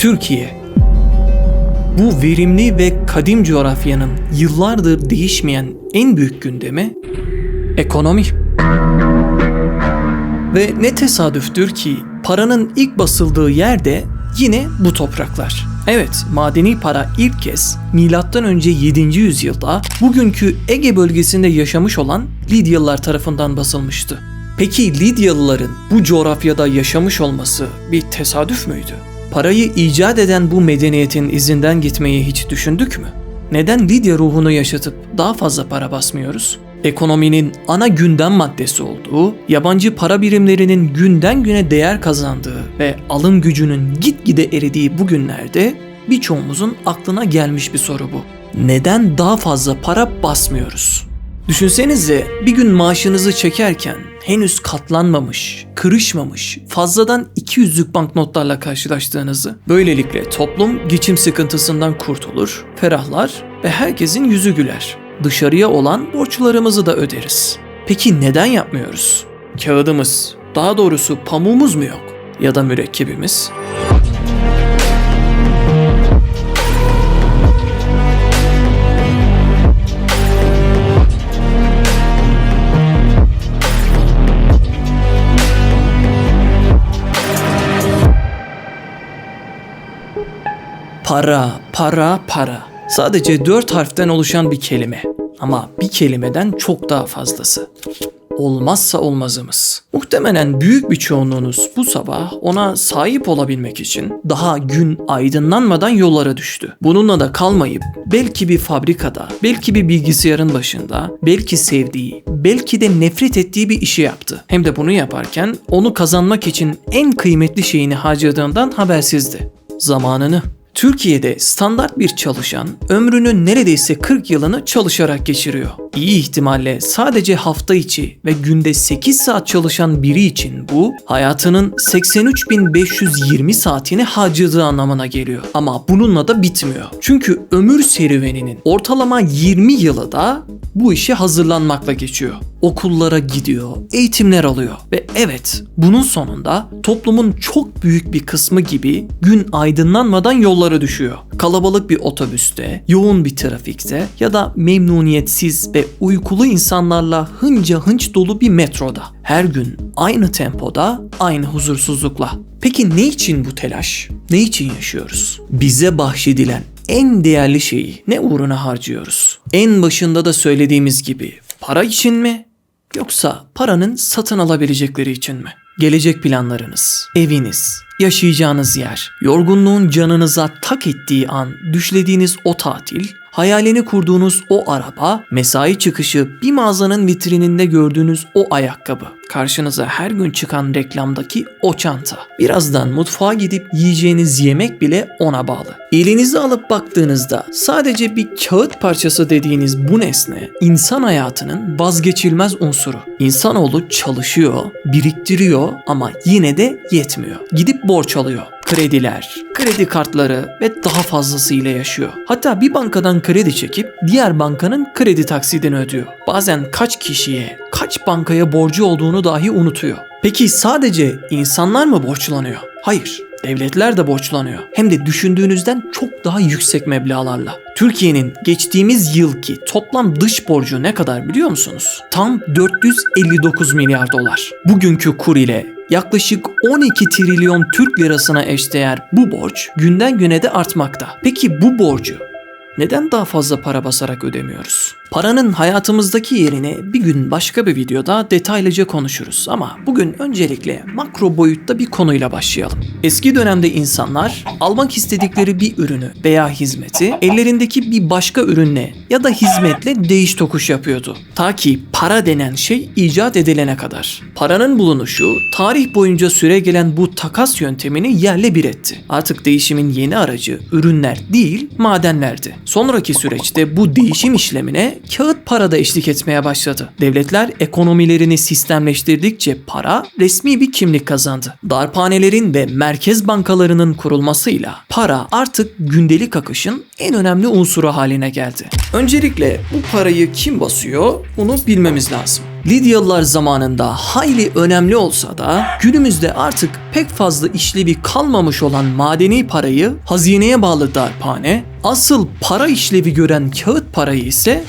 Türkiye. Bu verimli ve kadim coğrafyanın yıllardır değişmeyen en büyük gündemi ekonomi. Ve ne tesadüftür ki paranın ilk basıldığı yerde yine bu topraklar. Evet, madeni para ilk kez milattan önce 7. yüzyılda bugünkü Ege bölgesinde yaşamış olan Lidyalılar tarafından basılmıştı. Peki Lidyalıların bu coğrafyada yaşamış olması bir tesadüf müydü? Parayı icat eden bu medeniyetin izinden gitmeyi hiç düşündük mü? Neden Lidya ruhunu yaşatıp daha fazla para basmıyoruz? Ekonominin ana gündem maddesi olduğu, yabancı para birimlerinin günden güne değer kazandığı ve alım gücünün gitgide eridiği bu günlerde birçoğumuzun aklına gelmiş bir soru bu. Neden daha fazla para basmıyoruz? Düşünsenize bir gün maaşınızı çekerken henüz katlanmamış, kırışmamış, fazladan 200'lük banknotlarla karşılaştığınızı. Böylelikle toplum geçim sıkıntısından kurtulur, ferahlar ve herkesin yüzü güler. Dışarıya olan borçlarımızı da öderiz. Peki neden yapmıyoruz? Kağıdımız, daha doğrusu pamuğumuz mu yok? Ya da mürekkebimiz? Para, para, para. Sadece dört harften oluşan bir kelime. Ama bir kelimeden çok daha fazlası. Olmazsa olmazımız. Muhtemelen büyük bir çoğunluğunuz bu sabah ona sahip olabilmek için daha gün aydınlanmadan yollara düştü. Bununla da kalmayıp belki bir fabrikada, belki bir bilgisayarın başında, belki sevdiği, belki de nefret ettiği bir işi yaptı. Hem de bunu yaparken onu kazanmak için en kıymetli şeyini harcadığından habersizdi. Zamanını. Türkiye'de standart bir çalışan ömrünün neredeyse 40 yılını çalışarak geçiriyor. İyi ihtimalle sadece hafta içi ve günde 8 saat çalışan biri için bu hayatının 83.520 saatini harcadığı anlamına geliyor. Ama bununla da bitmiyor. Çünkü ömür serüveninin ortalama 20 yılı da bu işe hazırlanmakla geçiyor. Okullara gidiyor, eğitimler alıyor ve evet bunun sonunda toplumun çok büyük bir kısmı gibi gün aydınlanmadan yollara düşüyor. Kalabalık bir otobüste, yoğun bir trafikte ya da memnuniyetsiz ve uykulu insanlarla hınca hınç dolu bir metroda. Her gün aynı tempoda, aynı huzursuzlukla. Peki ne için bu telaş? Ne için yaşıyoruz? Bize bahşedilen en değerli şeyi ne uğruna harcıyoruz? En başında da söylediğimiz gibi para için mi yoksa paranın satın alabilecekleri için mi? Gelecek planlarınız, eviniz, yaşayacağınız yer, yorgunluğun canınıza tak ettiği an düşlediğiniz o tatil, hayalini kurduğunuz o araba, mesai çıkışı bir mağazanın vitrininde gördüğünüz o ayakkabı, karşınıza her gün çıkan reklamdaki o çanta. Birazdan mutfağa gidip yiyeceğiniz yemek bile ona bağlı. Elinizi alıp baktığınızda sadece bir kağıt parçası dediğiniz bu nesne insan hayatının vazgeçilmez unsuru. İnsanoğlu çalışıyor, biriktiriyor ama yine de yetmiyor. Gidip borç alıyor krediler, kredi kartları ve daha fazlasıyla yaşıyor. Hatta bir bankadan kredi çekip diğer bankanın kredi taksidini ödüyor. Bazen kaç kişiye, kaç bankaya borcu olduğunu dahi unutuyor. Peki sadece insanlar mı borçlanıyor? Hayır. Devletler de borçlanıyor. Hem de düşündüğünüzden çok daha yüksek meblağlarla. Türkiye'nin geçtiğimiz yılki toplam dış borcu ne kadar biliyor musunuz? Tam 459 milyar dolar. Bugünkü kur ile yaklaşık 12 trilyon Türk lirasına eşdeğer bu borç günden güne de artmakta. Peki bu borcu neden daha fazla para basarak ödemiyoruz? Paranın hayatımızdaki yerini bir gün başka bir videoda detaylıca konuşuruz ama bugün öncelikle makro boyutta bir konuyla başlayalım. Eski dönemde insanlar almak istedikleri bir ürünü veya hizmeti ellerindeki bir başka ürünle ya da hizmetle değiş tokuş yapıyordu. Ta ki para denen şey icat edilene kadar. Paranın bulunuşu tarih boyunca süre gelen bu takas yöntemini yerle bir etti. Artık değişimin yeni aracı ürünler değil madenlerdi. Sonraki süreçte bu değişim işlemine kağıt para da eşlik etmeye başladı. Devletler ekonomilerini sistemleştirdikçe para resmi bir kimlik kazandı. Darphanelerin ve merkez bankalarının kurulmasıyla para artık gündelik akışın en önemli unsuru haline geldi. Öncelikle bu parayı kim basıyor bunu bilmemiz lazım. Lidyalılar zamanında hayli önemli olsa da günümüzde artık pek fazla işlevi kalmamış olan madeni parayı hazineye bağlı darphane, asıl para işlevi gören kağıt parayı ise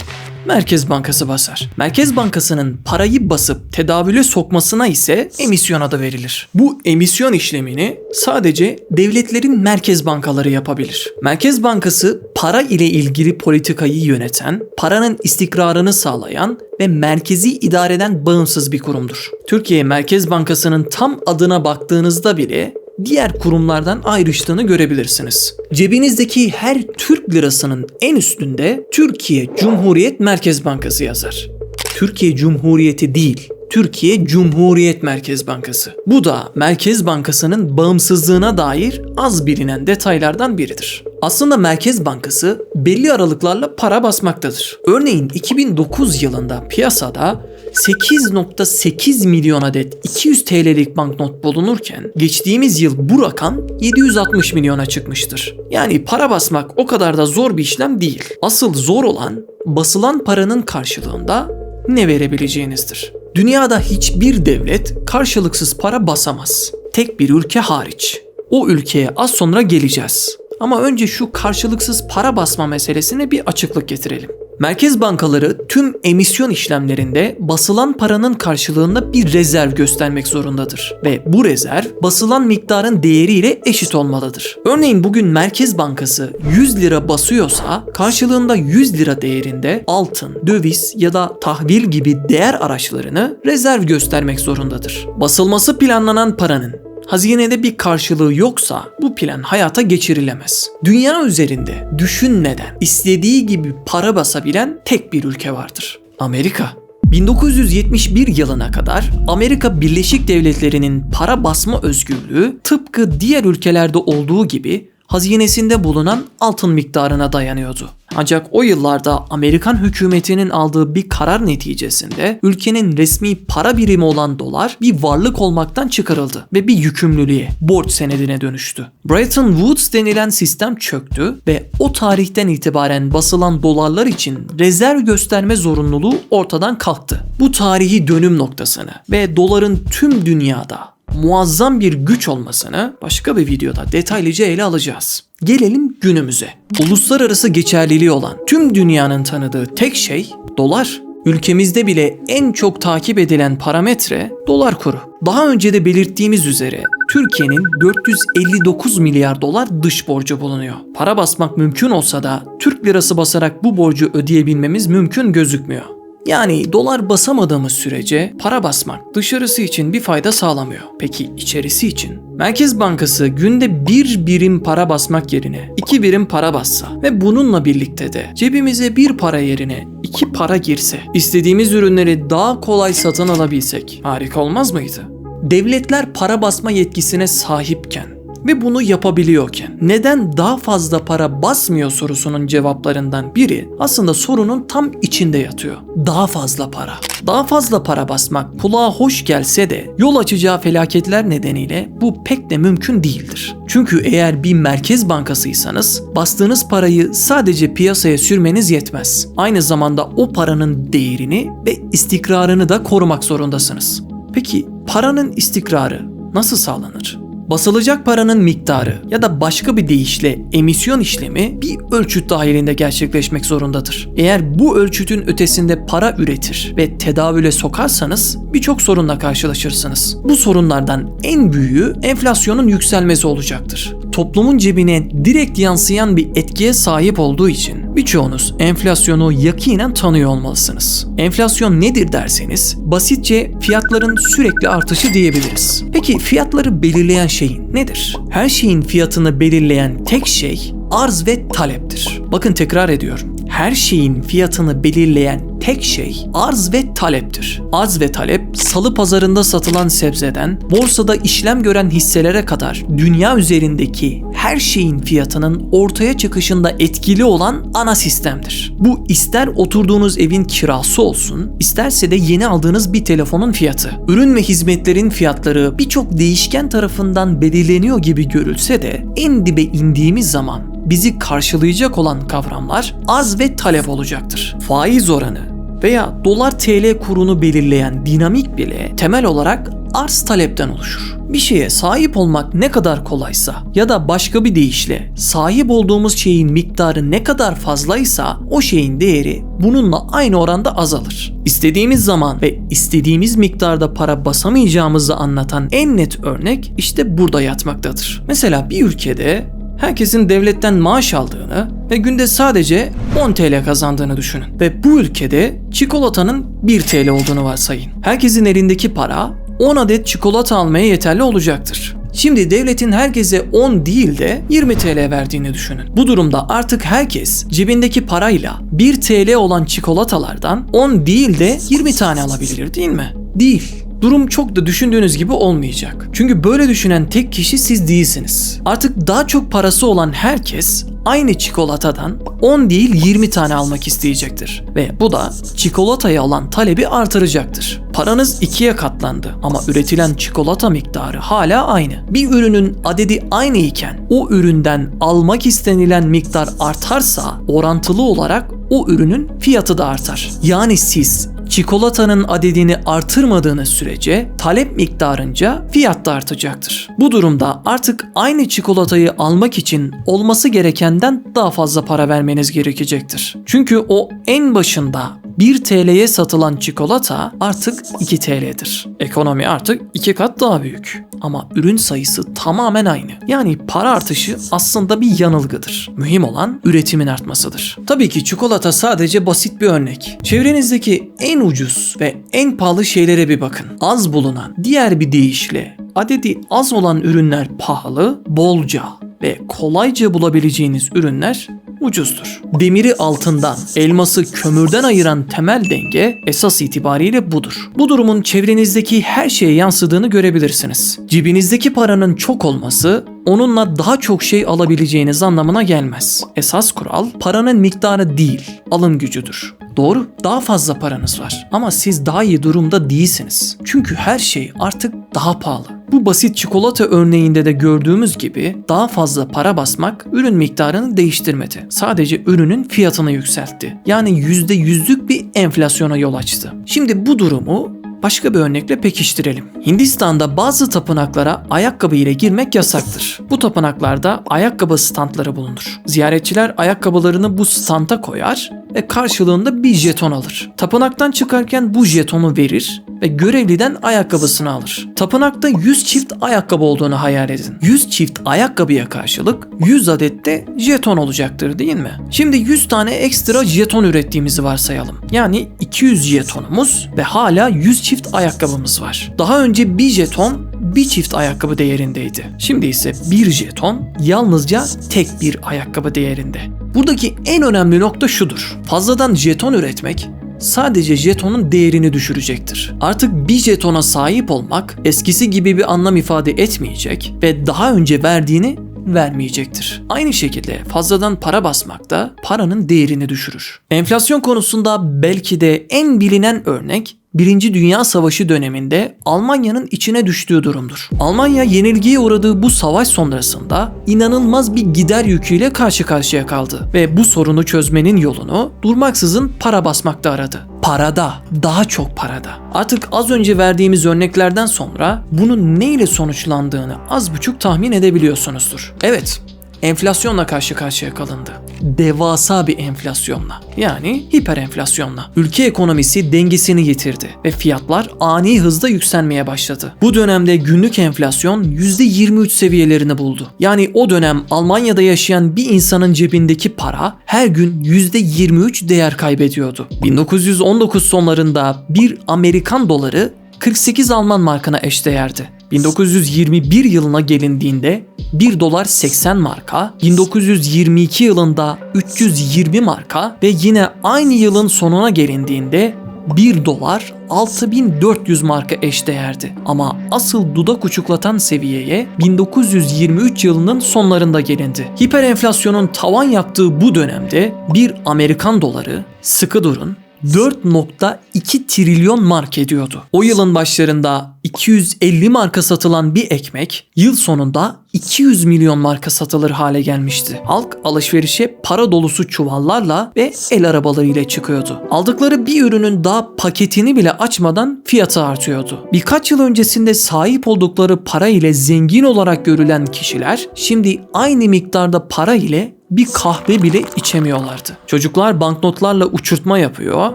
Merkez Bankası basar. Merkez Bankası'nın parayı basıp tedavüle sokmasına ise emisyon adı verilir. Bu emisyon işlemini sadece devletlerin merkez bankaları yapabilir. Merkez Bankası para ile ilgili politikayı yöneten, paranın istikrarını sağlayan ve merkezi idare eden bağımsız bir kurumdur. Türkiye Merkez Bankası'nın tam adına baktığınızda bile diğer kurumlardan ayrıştığını görebilirsiniz. Cebinizdeki her Türk lirasının en üstünde Türkiye Cumhuriyet Merkez Bankası yazar. Türkiye Cumhuriyeti değil, Türkiye Cumhuriyet Merkez Bankası. Bu da Merkez Bankası'nın bağımsızlığına dair az bilinen detaylardan biridir. Aslında Merkez Bankası belli aralıklarla para basmaktadır. Örneğin 2009 yılında piyasada 8.8 milyon adet 200 TL'lik banknot bulunurken geçtiğimiz yıl bu rakam 760 milyona çıkmıştır. Yani para basmak o kadar da zor bir işlem değil. Asıl zor olan basılan paranın karşılığında ne verebileceğinizdir. Dünyada hiçbir devlet karşılıksız para basamaz. Tek bir ülke hariç. O ülkeye az sonra geleceğiz. Ama önce şu karşılıksız para basma meselesine bir açıklık getirelim. Merkez bankaları tüm emisyon işlemlerinde basılan paranın karşılığında bir rezerv göstermek zorundadır ve bu rezerv basılan miktarın değeriyle eşit olmalıdır. Örneğin bugün Merkez Bankası 100 lira basıyorsa karşılığında 100 lira değerinde altın, döviz ya da tahvil gibi değer araçlarını rezerv göstermek zorundadır. Basılması planlanan paranın hazinede bir karşılığı yoksa bu plan hayata geçirilemez. Dünya üzerinde düşünmeden istediği gibi para basabilen tek bir ülke vardır. Amerika. 1971 yılına kadar Amerika Birleşik Devletleri'nin para basma özgürlüğü tıpkı diğer ülkelerde olduğu gibi hazinesinde bulunan altın miktarına dayanıyordu. Ancak o yıllarda Amerikan hükümetinin aldığı bir karar neticesinde ülkenin resmi para birimi olan dolar bir varlık olmaktan çıkarıldı ve bir yükümlülüğe, borç senedine dönüştü. Bretton Woods denilen sistem çöktü ve o tarihten itibaren basılan dolarlar için rezerv gösterme zorunluluğu ortadan kalktı. Bu tarihi dönüm noktasını ve doların tüm dünyada muazzam bir güç olmasını başka bir videoda detaylıca ele alacağız. Gelelim günümüze. Uluslararası geçerliliği olan tüm dünyanın tanıdığı tek şey dolar. Ülkemizde bile en çok takip edilen parametre dolar kuru. Daha önce de belirttiğimiz üzere Türkiye'nin 459 milyar dolar dış borcu bulunuyor. Para basmak mümkün olsa da Türk lirası basarak bu borcu ödeyebilmemiz mümkün gözükmüyor. Yani dolar basamadığımız sürece para basmak dışarısı için bir fayda sağlamıyor. Peki içerisi için? Merkez Bankası günde bir birim para basmak yerine iki birim para bassa ve bununla birlikte de cebimize bir para yerine iki para girse, istediğimiz ürünleri daha kolay satın alabilsek harika olmaz mıydı? Devletler para basma yetkisine sahipken ve bunu yapabiliyorken neden daha fazla para basmıyor sorusunun cevaplarından biri aslında sorunun tam içinde yatıyor. Daha fazla para. Daha fazla para basmak kulağa hoş gelse de yol açacağı felaketler nedeniyle bu pek de mümkün değildir. Çünkü eğer bir merkez bankasıysanız bastığınız parayı sadece piyasaya sürmeniz yetmez. Aynı zamanda o paranın değerini ve istikrarını da korumak zorundasınız. Peki paranın istikrarı nasıl sağlanır? Basılacak paranın miktarı ya da başka bir deyişle emisyon işlemi bir ölçüt dahilinde gerçekleşmek zorundadır. Eğer bu ölçütün ötesinde para üretir ve tedavüle sokarsanız birçok sorunla karşılaşırsınız. Bu sorunlardan en büyüğü enflasyonun yükselmesi olacaktır. Toplumun cebine direkt yansıyan bir etkiye sahip olduğu için birçoğunuz enflasyonu yakinen tanıyor olmalısınız. Enflasyon nedir derseniz basitçe fiyatların sürekli artışı diyebiliriz. Peki fiyatları belirleyen şey nedir? Her şeyin fiyatını belirleyen tek şey arz ve taleptir. Bakın tekrar ediyorum. Her şeyin fiyatını belirleyen tek şey arz ve taleptir. Arz ve talep salı pazarında satılan sebzeden borsada işlem gören hisselere kadar dünya üzerindeki her şeyin fiyatının ortaya çıkışında etkili olan ana sistemdir. Bu ister oturduğunuz evin kirası olsun, isterse de yeni aldığınız bir telefonun fiyatı. Ürün ve hizmetlerin fiyatları birçok değişken tarafından belirleniyor gibi görülse de en dibe indiğimiz zaman bizi karşılayacak olan kavramlar az ve talep olacaktır. Faiz oranı, veya dolar TL kurunu belirleyen dinamik bile temel olarak arz talepten oluşur. Bir şeye sahip olmak ne kadar kolaysa ya da başka bir deyişle sahip olduğumuz şeyin miktarı ne kadar fazlaysa o şeyin değeri bununla aynı oranda azalır. İstediğimiz zaman ve istediğimiz miktarda para basamayacağımızı anlatan en net örnek işte burada yatmaktadır. Mesela bir ülkede herkesin devletten maaş aldığını ve günde sadece 10 TL kazandığını düşünün. Ve bu ülkede çikolatanın 1 TL olduğunu varsayın. Herkesin elindeki para 10 adet çikolata almaya yeterli olacaktır. Şimdi devletin herkese 10 değil de 20 TL verdiğini düşünün. Bu durumda artık herkes cebindeki parayla 1 TL olan çikolatalardan 10 değil de 20 tane alabilir değil mi? Değil. Durum çok da düşündüğünüz gibi olmayacak. Çünkü böyle düşünen tek kişi siz değilsiniz. Artık daha çok parası olan herkes aynı çikolatadan 10 değil 20 tane almak isteyecektir. Ve bu da çikolataya olan talebi artıracaktır. Paranız ikiye katlandı ama üretilen çikolata miktarı hala aynı. Bir ürünün adedi aynı iken o üründen almak istenilen miktar artarsa orantılı olarak o ürünün fiyatı da artar. Yani siz çikolatanın adedini artırmadığınız sürece talep miktarınca fiyat da artacaktır. Bu durumda artık aynı çikolatayı almak için olması gerekenden daha fazla para vermeniz gerekecektir. Çünkü o en başında 1 TL'ye satılan çikolata artık 2 TL'dir. Ekonomi artık 2 kat daha büyük. Ama ürün sayısı tamamen aynı. Yani para artışı aslında bir yanılgıdır. Mühim olan üretimin artmasıdır. Tabii ki çikolata sadece basit bir örnek. Çevrenizdeki en ucuz ve en pahalı şeylere bir bakın. Az bulunan, diğer bir deyişle adedi az olan ürünler pahalı, bolca ve kolayca bulabileceğiniz ürünler ucuzdur. Demiri altından, elması kömürden ayıran temel denge esas itibariyle budur. Bu durumun çevrenizdeki her şeye yansıdığını görebilirsiniz. Cebinizdeki paranın çok olması onunla daha çok şey alabileceğiniz anlamına gelmez. Esas kural paranın miktarı değil, alım gücüdür. Doğru, daha fazla paranız var ama siz daha iyi durumda değilsiniz. Çünkü her şey artık daha pahalı. Bu basit çikolata örneğinde de gördüğümüz gibi daha fazla para basmak ürün miktarını değiştirmedi. Sadece ürünün fiyatını yükseltti. Yani %100'lük bir enflasyona yol açtı. Şimdi bu durumu başka bir örnekle pekiştirelim. Hindistan'da bazı tapınaklara ayakkabı ile girmek yasaktır. Bu tapınaklarda ayakkabı standları bulunur. Ziyaretçiler ayakkabılarını bu standa koyar ve karşılığında bir jeton alır. Tapınaktan çıkarken bu jetonu verir ve görevliden ayakkabısını alır. Tapınakta 100 çift ayakkabı olduğunu hayal edin. 100 çift ayakkabıya karşılık 100 adet de jeton olacaktır değil mi? Şimdi 100 tane ekstra jeton ürettiğimizi varsayalım. Yani 200 jetonumuz ve hala 100 çift ayakkabımız var. Daha önce bir jeton bir çift ayakkabı değerindeydi. Şimdi ise bir jeton yalnızca tek bir ayakkabı değerinde. Buradaki en önemli nokta şudur. Fazladan jeton üretmek sadece jetonun değerini düşürecektir. Artık bir jetona sahip olmak eskisi gibi bir anlam ifade etmeyecek ve daha önce verdiğini vermeyecektir. Aynı şekilde fazladan para basmak da paranın değerini düşürür. Enflasyon konusunda belki de en bilinen örnek Birinci Dünya Savaşı döneminde Almanya'nın içine düştüğü durumdur. Almanya yenilgiye uğradığı bu savaş sonrasında inanılmaz bir gider yüküyle karşı karşıya kaldı ve bu sorunu çözmenin yolunu durmaksızın para basmakta aradı. Parada, daha çok parada. Artık az önce verdiğimiz örneklerden sonra bunun neyle sonuçlandığını az buçuk tahmin edebiliyorsunuzdur. Evet, enflasyonla karşı karşıya kalındı. Devasa bir enflasyonla. Yani hiper enflasyonla. Ülke ekonomisi dengesini yitirdi ve fiyatlar ani hızda yükselmeye başladı. Bu dönemde günlük enflasyon %23 seviyelerini buldu. Yani o dönem Almanya'da yaşayan bir insanın cebindeki para her gün %23 değer kaybediyordu. 1919 sonlarında bir Amerikan doları 48 Alman markına eşdeğerdi. 1921 yılına gelindiğinde 1 dolar 80 marka, 1922 yılında 320 marka ve yine aynı yılın sonuna gelindiğinde 1 dolar 6400 marka eşdeğerdi. Ama asıl dudak uçuklatan seviyeye 1923 yılının sonlarında gelindi. Hiperenflasyonun tavan yaptığı bu dönemde bir Amerikan doları, sıkı durun, 4.2 trilyon mark ediyordu. O yılın başlarında 250 marka satılan bir ekmek yıl sonunda 200 milyon marka satılır hale gelmişti. Halk alışverişe para dolusu çuvallarla ve el arabalarıyla çıkıyordu. Aldıkları bir ürünün daha paketini bile açmadan fiyatı artıyordu. Birkaç yıl öncesinde sahip oldukları para ile zengin olarak görülen kişiler şimdi aynı miktarda para ile bir kahve bile içemiyorlardı. Çocuklar banknotlarla uçurtma yapıyor,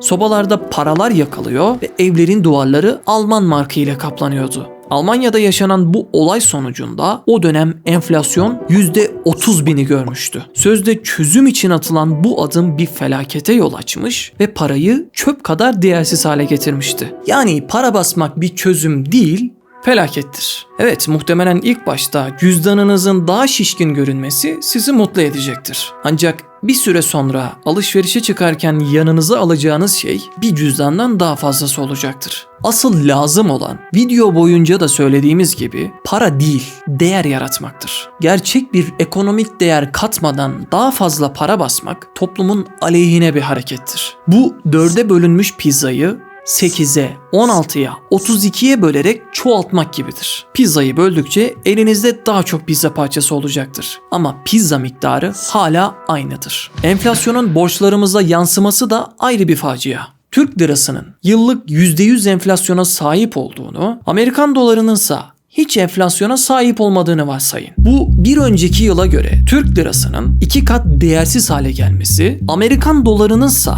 sobalarda paralar yakalıyor ve evlerin duvarları Alman markı ile kaplanıyordu. Almanya'da yaşanan bu olay sonucunda o dönem enflasyon %30 bini görmüştü. Sözde çözüm için atılan bu adım bir felakete yol açmış ve parayı çöp kadar değersiz hale getirmişti. Yani para basmak bir çözüm değil, felakettir. Evet muhtemelen ilk başta cüzdanınızın daha şişkin görünmesi sizi mutlu edecektir. Ancak bir süre sonra alışverişe çıkarken yanınıza alacağınız şey bir cüzdandan daha fazlası olacaktır. Asıl lazım olan video boyunca da söylediğimiz gibi para değil, değer yaratmaktır. Gerçek bir ekonomik değer katmadan daha fazla para basmak toplumun aleyhine bir harekettir. Bu dörde bölünmüş pizzayı 8'e, 16'ya, 32'ye bölerek çoğaltmak gibidir. Pizzayı böldükçe elinizde daha çok pizza parçası olacaktır. Ama pizza miktarı hala aynıdır. Enflasyonun borçlarımıza yansıması da ayrı bir facia. Türk lirasının yıllık %100 enflasyona sahip olduğunu, Amerikan dolarının ise hiç enflasyona sahip olmadığını varsayın. Bu bir önceki yıla göre Türk lirasının iki kat değersiz hale gelmesi, Amerikan dolarının ise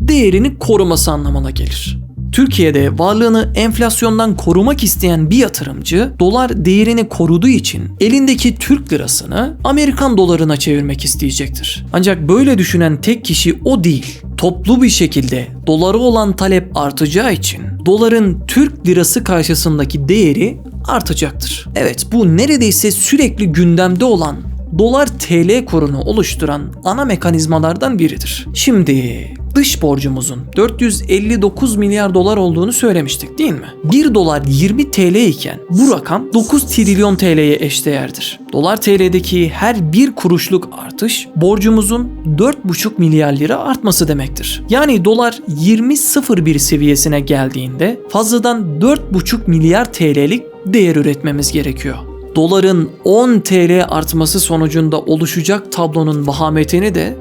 değerini koruması anlamına gelir. Türkiye'de varlığını enflasyondan korumak isteyen bir yatırımcı dolar değerini koruduğu için elindeki Türk lirasını Amerikan dolarına çevirmek isteyecektir. Ancak böyle düşünen tek kişi o değil. Toplu bir şekilde dolara olan talep artacağı için doların Türk lirası karşısındaki değeri artacaktır. Evet bu neredeyse sürekli gündemde olan dolar TL kurunu oluşturan ana mekanizmalardan biridir. Şimdi dış borcumuzun 459 milyar dolar olduğunu söylemiştik değil mi? 1 dolar 20 TL iken bu rakam 9 trilyon TL'ye eşdeğerdir. Dolar TL'deki her bir kuruşluk artış borcumuzun 4,5 milyar lira artması demektir. Yani dolar 20.01 seviyesine geldiğinde fazladan 4,5 milyar TL'lik değer üretmemiz gerekiyor doların 10 TL artması sonucunda oluşacak tablonun vahametini de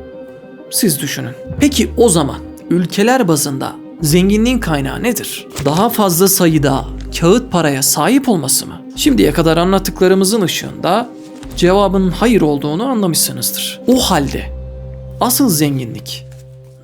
siz düşünün. Peki o zaman ülkeler bazında zenginliğin kaynağı nedir? Daha fazla sayıda kağıt paraya sahip olması mı? Şimdiye kadar anlattıklarımızın ışığında cevabın hayır olduğunu anlamışsınızdır. O halde asıl zenginlik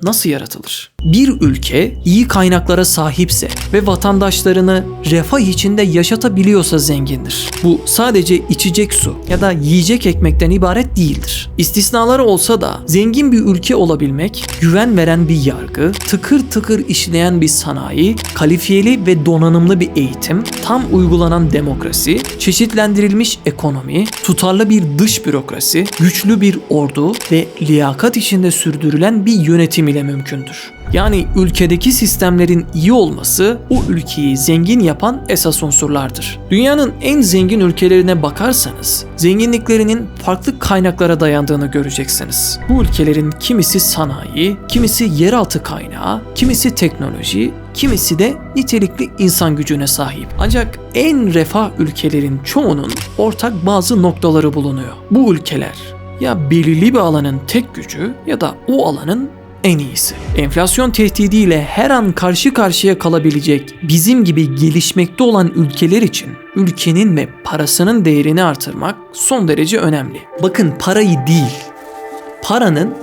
nasıl yaratılır? Bir ülke iyi kaynaklara sahipse ve vatandaşlarını refah içinde yaşatabiliyorsa zengindir. Bu sadece içecek su ya da yiyecek ekmekten ibaret değildir. İstisnaları olsa da zengin bir ülke olabilmek, güven veren bir yargı, tıkır tıkır işleyen bir sanayi, kalifiyeli ve donanımlı bir eğitim, tam uygulanan demokrasi, çeşitlendirilmiş ekonomi, tutarlı bir dış bürokrasi, güçlü bir ordu ve liyakat içinde sürdürülen bir yönetim ile mümkündür. Yani ülkedeki sistemlerin iyi olması o ülkeyi zengin yapan esas unsurlardır. Dünyanın en zengin ülkelerine bakarsanız zenginliklerinin farklı kaynaklara dayandığını göreceksiniz. Bu ülkelerin kimisi sanayi, kimisi yeraltı kaynağı, kimisi teknoloji, kimisi de nitelikli insan gücüne sahip. Ancak en refah ülkelerin çoğunun ortak bazı noktaları bulunuyor. Bu ülkeler ya belirli bir alanın tek gücü ya da o alanın en iyisi. Enflasyon tehdidiyle her an karşı karşıya kalabilecek bizim gibi gelişmekte olan ülkeler için ülkenin ve parasının değerini artırmak son derece önemli. Bakın parayı değil, paranın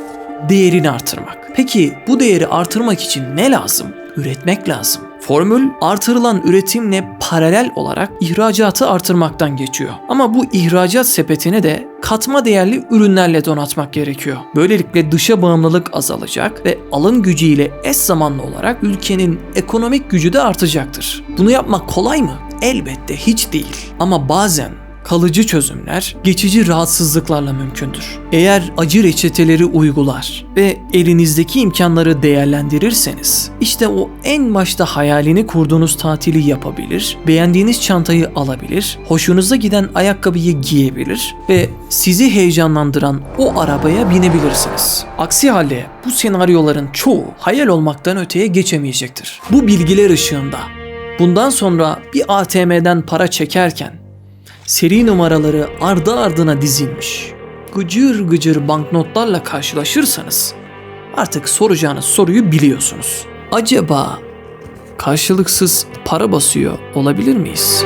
değerini artırmak. Peki bu değeri artırmak için ne lazım? Üretmek lazım. Formül artırılan üretimle paralel olarak ihracatı artırmaktan geçiyor. Ama bu ihracat sepetini de katma değerli ürünlerle donatmak gerekiyor. Böylelikle dışa bağımlılık azalacak ve alım gücüyle eş zamanlı olarak ülkenin ekonomik gücü de artacaktır. Bunu yapmak kolay mı? Elbette hiç değil. Ama bazen kalıcı çözümler geçici rahatsızlıklarla mümkündür. Eğer acı reçeteleri uygular ve elinizdeki imkanları değerlendirirseniz işte o en başta hayalini kurduğunuz tatili yapabilir, beğendiğiniz çantayı alabilir, hoşunuza giden ayakkabıyı giyebilir ve sizi heyecanlandıran o arabaya binebilirsiniz. Aksi halde bu senaryoların çoğu hayal olmaktan öteye geçemeyecektir. Bu bilgiler ışığında bundan sonra bir ATM'den para çekerken seri numaraları ardı ardına dizilmiş gıcır gıcır banknotlarla karşılaşırsanız artık soracağınız soruyu biliyorsunuz. Acaba karşılıksız para basıyor olabilir miyiz?